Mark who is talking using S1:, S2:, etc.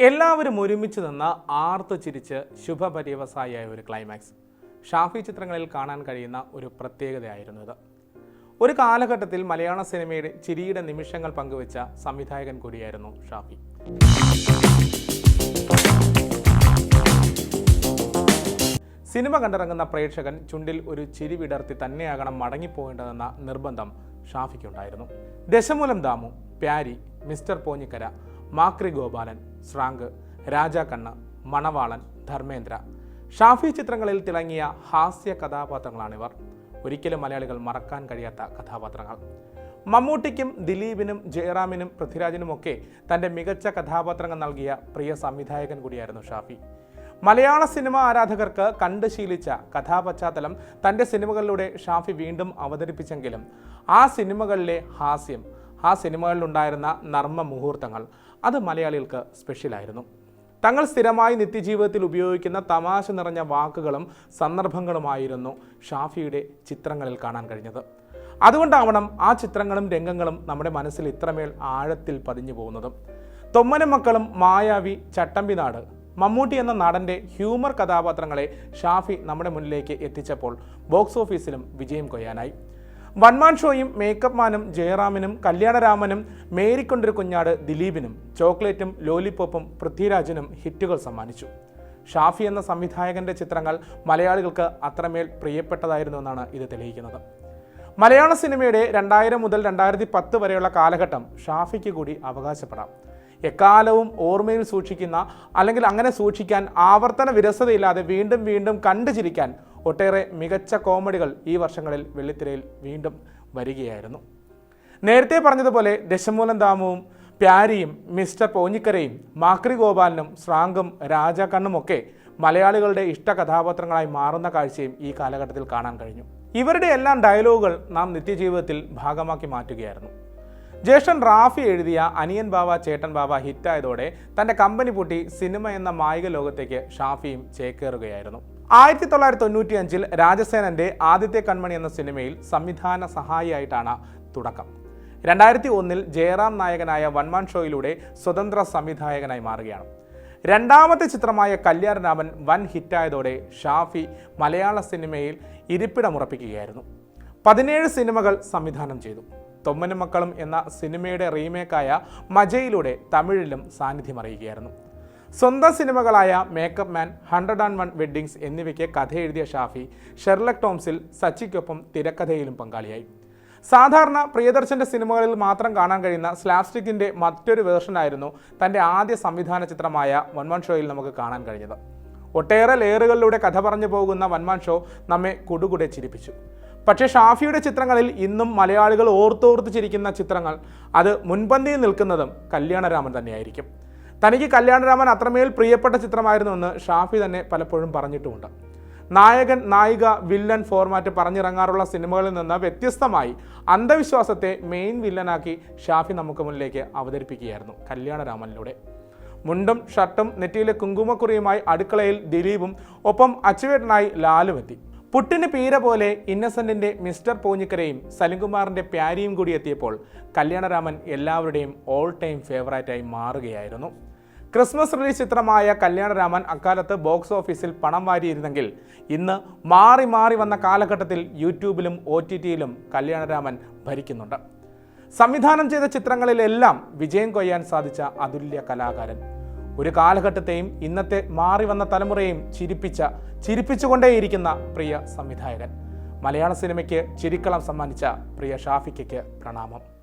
S1: എല്ലാവരും ഒരുമിച്ച് നിന്ന് ആർത്തു ചിരിച്ച് ശുഭപര്യവസായിയായ ഒരു ക്ലൈമാക്സ് ഷാഫി ചിത്രങ്ങളിൽ കാണാൻ കഴിയുന്ന ഒരു പ്രത്യേകതയായിരുന്നു ഇത്. ഒരു കാലഘട്ടത്തിൽ മലയാള സിനിമയുടെ ചിരിയുടെ നിമിഷങ്ങൾ പങ്കുവച്ച സംവിധായകൻ കൂടിയായിരുന്നു ഷാഫി. സിനിമ കണ്ടിറങ്ങുന്ന പ്രേക്ഷകൻ ചുണ്ടിൽ ഒരു ചിരി വിടർത്തി തന്നെയാകണം മടങ്ങിപ്പോകേണ്ടതെന്ന നിർബന്ധം ഷാഫിക്കുണ്ടായിരുന്നു. ദശമൂലം ദാമു പ്യാരി മിസ്റ്റർ പോഞ്ഞിക്കര മാക്രി ഗോപാലൻ ശ്രാങ്ക് രാജാ കണ്ണ മണവാളൻ ധർമ്മേന്ദ്ര. ഷാഫി ചിത്രങ്ങളിൽ തിളങ്ങിയ ഹാസ്യ കഥാപാത്രങ്ങളാണിവർ. ഒരിക്കലും മലയാളികൾ മറക്കാൻ കഴിയാത്ത കഥാപാത്രങ്ങൾ. മമ്മൂട്ടിക്കും ദിലീപിനും ജയറാമിനും പൃഥ്വിരാജിനുമൊക്കെ തന്റെ മികച്ച കഥാപാത്രങ്ങൾ നൽകിയ പ്രിയ സംവിധായകൻ കൂടിയായിരുന്നു ഷാഫി. മലയാള സിനിമ ആരാധകർക്ക് കണ്ട് ശീലിച്ച കഥാപശ്ചാത്തലം തന്റെ സിനിമകളിലൂടെ ഷാഫി വീണ്ടും അവതരിപ്പിച്ചെങ്കിലും ആ സിനിമകളിലെ ഹാസ്യം ആ സിനിമകളിലുണ്ടായിരുന്ന നർമ്മ മുഹൂർത്തങ്ങൾ അത് മലയാളികൾക്ക് സ്പെഷ്യലായിരുന്നു തങ്ങൾ സ്ഥിരമായി നിത്യജീവിതത്തിൽ ഉപയോഗിക്കുന്ന തമാശ നിറഞ്ഞ വാക്കുകളും സന്ദർഭങ്ങളുമായിരുന്നു ഷാഫിയുടെ ചിത്രങ്ങളിൽ കാണാൻ കഴിഞ്ഞത്. അതുകൊണ്ടാവണം ആ ചിത്രങ്ങളും രംഗങ്ങളും നമ്മുടെ മനസ്സിൽ ഇത്രമേൽ ആഴത്തിൽ പതിഞ്ഞു പോകുന്നതും. തൊമ്മനും മക്കളും മായാവി ചട്ടമ്പിനാട് മമ്മൂട്ടി എന്ന നടന്റെ ഹ്യൂമർ കഥാപാത്രങ്ങളെ ഷാഫി നമ്മുടെ മുന്നിലേക്ക് എത്തിച്ചപ്പോൾ ബോക്സ് ഓഫീസിലും വിജയം കൊയ്യാനായി. വൺമാൻ ഷോയും മേക്കപ്പ് മാനും ജയറാമിനും കല്യാണരാമനും മേരിക്കൊണ്ടൊരു കുഞ്ഞാട് ദിലീപിനും ചോക്ലേറ്റും ലോലിപോപ്പും പൃഥ്വിരാജിനും ഹിറ്റുകൾ സമ്മാനിച്ചു. ഷാഫി എന്ന സംവിധായകന്റെ ചിത്രങ്ങൾ മലയാളികൾക്ക് അത്രമേൽ പ്രിയപ്പെട്ടതായിരുന്നു എന്നാണ് ഇത് തെളിയിക്കുന്നത്. മലയാള സിനിമയുടെ രണ്ടായിരം മുതൽ രണ്ടായിരത്തി പത്ത് വരെയുള്ള കാലഘട്ടം ഷാഫിക്ക് കൂടി അവകാശപ്പെടാം. എക്കാലവും ഓർമ്മയിൽ സൂക്ഷിക്കുന്ന അല്ലെങ്കിൽ അങ്ങനെ സൂക്ഷിക്കാൻ ആവർത്തന വിരസതയില്ലാതെ വീണ്ടും വീണ്ടും കണ്ടു ചിരിക്കാൻ ഒട്ടേറെ മികച്ച കോമഡികൾ ഈ വർഷങ്ങളിൽ വെള്ളിത്തിരയിൽ വീണ്ടും വരികയായിരുന്നു. നേരത്തെ പറഞ്ഞതുപോലെ ദശമൂലം ദാമുവും പ്യാരിയും മിസ്റ്റർ പോഞ്ഞിക്കരയും മാക്രി ഗോപാലനും ശ്രാങ്കും രാജാക്കണ്ണുമൊക്കെ മലയാളികളുടെ ഇഷ്ട കഥാപാത്രങ്ങളായി മാറുന്ന കാഴ്ചയും ഈ കാലഘട്ടത്തിൽ കാണാൻ കഴിഞ്ഞു. ഇവരുടെ എല്ലാം ഡയലോഗുകൾ നാം നിത്യജീവിതത്തിൽ ഭാഗമാക്കി മാറ്റുകയായിരുന്നു. ജ്യേഷ്ഠൻ റാഫി എഴുതിയ അനിയൻ ബാവ ചേട്ടൻ ബാവ ഹിറ്റായതോടെ തന്റെ കമ്പനി പൂട്ടി സിനിമ എന്ന മായിക ലോകത്തേക്ക് ഷാഫിയും ചേക്കേറുകയായിരുന്നു. ആയിരത്തി തൊള്ളായിരത്തി തൊണ്ണൂറ്റി അഞ്ചിൽ രാജസേനന്റെ ആദ്യത്തെ കൺമണി എന്ന സിനിമയിൽ സംവിധാന സഹായിയായിട്ടാണ് തുടക്കം. രണ്ടായിരത്തി ഒന്നിൽ ജയറാം നായകനായ വൺമാൻ ഷോയിലൂടെ സ്വതന്ത്ര സംവിധായകനായി മാറുകയാണ്. രണ്ടാമത്തെ ചിത്രമായ കല്യാണരാമൻ വൻ ഹിറ്റായതോടെ ഷാഫി മലയാള സിനിമയിൽ ഇരിപ്പിടമുറപ്പിക്കുകയായിരുന്നു. പതിനേഴ് സിനിമകൾ സംവിധാനം ചെയ്തു. തൊമ്മനും മക്കളും എന്ന സിനിമയുടെ റീമേക്കായ മജയിലൂടെ തമിഴിലും സാന്നിധ്യം അറിയുകയായിരുന്നു സ്വന്തം സിനിമകളായ makeup man hundred and one weddings എന്നിവയ്ക്ക് കഥ എഴുതിയ ഷാഫി ഷെർലക് ടോംസിൽ സച്ചിക്കൊപ്പം തിരക്കഥയിലും പങ്കാളിയായി. സാധാരണ പ്രിയദർശന്റെ സിനിമകളിൽ മാത്രം കാണാൻ കഴിയുന്ന സ്ലാപ്സ്റ്റിക്കിന്റെ മറ്റൊരു വേർഷനായിരുന്നു തന്റെ ആദ്യ സംവിധാന ചിത്രമായ വൺമാൻ ഷോയിൽ നമുക്ക് കാണാൻ കഴിഞ്ഞത്. ഒട്ടേറെ ലെയറുകളിലൂടെ കഥ പറഞ്ഞു പോകുന്ന വൺമാൻ ഷോ നമ്മെ കുടുകുടെ ചിരിപ്പിച്ചു. പക്ഷേ ഷാഫിയുടെ ചിത്രങ്ങളിൽ ഇന്നും മലയാളികൾ ഓർത്തോർത്ത് ചിരിക്കുന്ന ചിത്രങ്ങൾ അത് മുൻപന്തിയിൽ നിൽക്കുന്നതും കല്യാണരാമൻ തന്നെയായിരിക്കും. തനിക്ക് കല്യാണരാമൻ അത്രമേൽ പ്രിയപ്പെട്ട ചിത്രമായിരുന്നുവെന്ന് ഷാഫി തന്നെ പലപ്പോഴും പറഞ്ഞിട്ടുമുണ്ട്. നായകൻ നായിക വില്ലൻ ഫോർമാറ്റ് പറഞ്ഞിറങ്ങാറുള്ള സിനിമകളിൽ നിന്ന് വ്യത്യസ്തമായി അന്ധവിശ്വാസത്തെ മെയിൻ വില്ലനാക്കി ഷാഫി നമുക്ക് മുന്നിലേക്ക് അവതരിപ്പിക്കുകയായിരുന്നു കല്യാണരാമനിലൂടെ. മുണ്ടും ഷർട്ടും നെറ്റിയിലെ കുങ്കുമക്കുറിയുമായി അടുക്കളയിൽ ദിലീപും ഒപ്പം അച്ചുവേട്ടനായി ലാലും എത്തി. പുട്ടിന് പീര പോലെ ഇന്നസെന്റിന്റെ മിസ്റ്റർ പൂഞ്ഞിക്കരയും സലിംകുമാറിന്റെ പ്യാരിയും കൂടി എത്തിയപ്പോൾ കല്യാണരാമൻ എല്ലാവരുടെയും ഓൾ ടൈം ഫേവറേറ്റായി മാറുകയായിരുന്നു. ക്രിസ്മസ് റിലീസ് ചിത്രമായ കല്യാണരാമൻ അക്കാലത്ത് ബോക്സ് ഓഫീസിൽ പണം വാരിയിരുന്നെങ്കിൽ ഇന്ന് മാറി മാറി വന്ന കാലഘട്ടത്തിൽ യൂട്യൂബിലും ഒ ടി ടിയിലും കല്യാണരാമൻ ഭരിക്കുന്നുണ്ട്. സംവിധാനം ചെയ്ത ചിത്രങ്ങളിലെല്ലാം വിജയം കൊയ്യാൻ സാധിച്ച അതുല്യ കലാകാരൻ. ഒരു കാലഘട്ടത്തെയും ഇന്നത്തെ മാറി വന്ന തലമുറയെയും ചിരിപ്പിച്ച ചിരിപ്പിച്ചുകൊണ്ടേയിരിക്കുന്ന പ്രിയ സംവിധായകൻ. മലയാള സിനിമയ്ക്ക് ചിരിക്കളം സമ്മാനിച്ച പ്രിയ ഷാഫിക്കയ്ക്ക് പ്രണാമം.